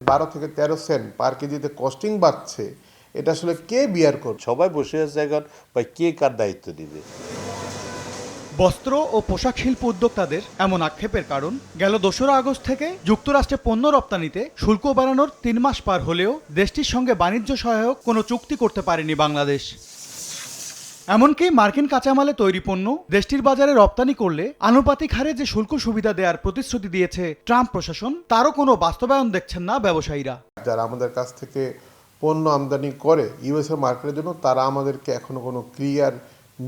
বারো থেকে তেরো সেন্ট পার কেজিতে কস্টিং বাড়ছে এটা আসলে কে বিয়ার করছে সবাই বসে আছে এখন বা কে কার দায়িত্ব দিবে? বস্ত্র ও পোশাক শিল্প উদ্যোক্তাদের এমন আক্ষেপের কারণ গেল দোসরা আগস্ট থেকে যুক্তরাষ্ট্রে পণ্য রপ্তানিতে শুল্ক বাড়ানোর তিন মাস পার হলেও দেশটির সঙ্গে বাণিজ্য সহায়ক কোনো চুক্তি করতে পারেনি বাংলাদেশ। এমনকি মার্কিন কাঁচামালে তৈরি পণ্য দেশটির বাজারে রপ্তানি করলে আনুপাতিক হারে যে শুল্ক সুবিধা দেওয়ার প্রতিশ্রুতি দিয়েছে ট্রাম্প প্রশাসন, তারও কোনো বাস্তবায়ন দেখছেন না ব্যবসায়ীরা। যারা আমাদের কাছ থেকে পণ্য আমদানি করে ইউএসএ মার্কেটের জন্য, তারা আমাদেরকে এখনও কোনো ক্লিয়ার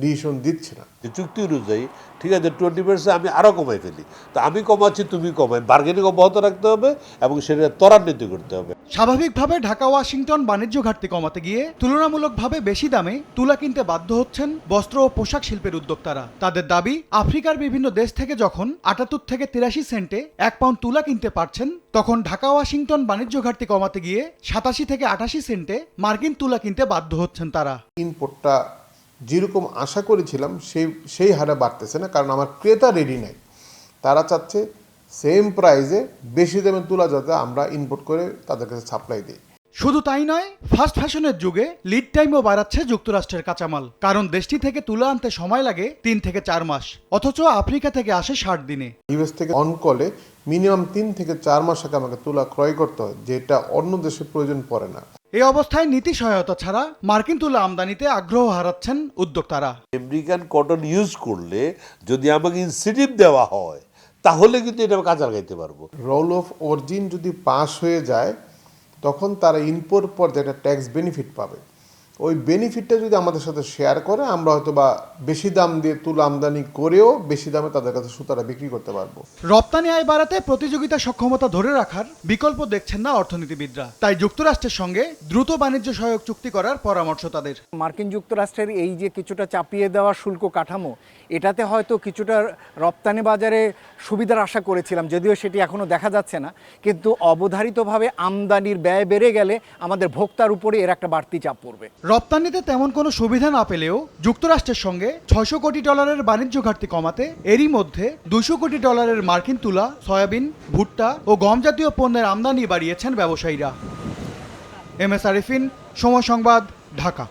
ডিসিশন দিচ্ছে না। যে চুক্তি অনুযায়ী ঠিক আছে টোয়েন্টি পার্সেন্ট আমি আরও কমাই ফেলি। তো আমি কমাচ্ছি তুমি কমাই। বার্গেনিং অব্যাহত রাখতে হবে এবং সেটা ত্বরান্বিত করতে হবে। স্বাভাবিকভাবে ঢাকা ওয়াশিংটন বাণিজ্য ঘাটতি কমাতে গিয়ে তুলনামূলকভাবে বেশি দামে তুলা কিনতে বাধ্য হচ্ছেন বস্ত্র ও পোশাক শিল্পের উদ্যোক্তারা। তাদের দাবি আফ্রিকার বিভিন্ন দেশ থেকে যখন আটাত্তর থেকে তিরাশি সেন্টে এক পাউন্ড তুলা কিনতে পারছেন তখন ঢাকা ওয়াশিংটন বাণিজ্য ঘাটতি কমাতে গিয়ে সাতাশি থেকে আটাশি সেন্টে মার্কিন তুলা কিনতে বাধ্য হচ্ছেন তারা। ইনপুটটা যেরকম আশা করেছিলাম সেই সেই হারে বাড়তেছে না কারণ আমার ক্রেতা রেডি নাই। তারা চাচ্ছে সেম প্রাইসে বেশি দামে তুলা যাতে আমরা ইনপুট করে তাদের কাছে সাপ্লাই দিই। শুধু তাই নয় ফাস্ট ফ্যাশনের যুগে লিড টাইমও বাড়াচ্ছে যুক্তরাষ্ট্রের কাঁচামাল কারণ দেশটি থেকে তুলা আনতে সময় লাগে তিন থেকে চার মাস অথচ আফ্রিকা থেকে আসে ষাট দিনে। ইউএস থেকে অন কলে মিনিমাম তিন থেকে চার মাস আগে আমাকে তুলা ক্রয় করতে হয় যেটা অন্য দেশে প্রয়োজন পড়ে না। এই অবস্থায় নীতি সহায়তা ছাড়া মার্কিন তুলা আমদানিতে আগ্রহ হারাচ্ছেন উদ্যোক্তারা। আমেরিকান কটন ইউজ করলে যদি আমাকে ইনসেন্টিভ দেওয়া হয় তাহলে কিন্তু এটা কাজে লাগাইতে পারব। রোল অফ অরিজিন যদি পাস হয়ে যায় তখন তারা ইম্পোর্ট পর যেটা একটা ট্যাক্স বেনিফিট পাবে। ওই বেনিফিটটা যদি আমাদের সাথে শেয়ার করে আমরা হয়তো বা বেশি দাম দিয়ে তুলা আমদানি করেও বেশি দামে তাদের কাছে সুতারা বিক্রি করতে পারব। রপ্তানি আয় বাড়াতে প্রতিযোগিতা সক্ষমতা ধরে রাখার বিকল্প দেখছেন না অর্থনীতিবিদরা। তাই যুক্তরাষ্ট্রের সঙ্গে দ্রুত বাণিজ্য সহায়ক চুক্তি করার পরামর্শ তাদের। মার্কিন যুক্তরাষ্ট্রের এই যে কিছুটা চাপিয়ে দেওয়া শুল্ক কাঠামো এটাতে হয়তো কিছুটা রপ্তানি বাজারে সুবিধার আশা করেছিলাম যদিও সেটি এখনও দেখা যাচ্ছে না। কিন্তু অবধারিতভাবে আমদানির ব্যয় বেড়ে গেলে আমাদের ভোক্তার উপরে এর একটা বাড়তি চাপ পড়বে। রপ্তানিতে তেমন কোনো সুবিধা না পেলেও যুক্তরাষ্ট্রের সঙ্গে ছয়শো কোটি ডলারের বাণিজ্য ঘাটতি কমাতে এরই মধ্যে দুশো কোটি ডলারের মার্কিন তুলা, সয়াবিন, ভুট্টা ও গম জাতীয় পণ্যের আমদানি বাড়িয়েছেন ব্যবসায়ীরা। এম এস আরিফিন, সময় সংবাদ, ঢাকা।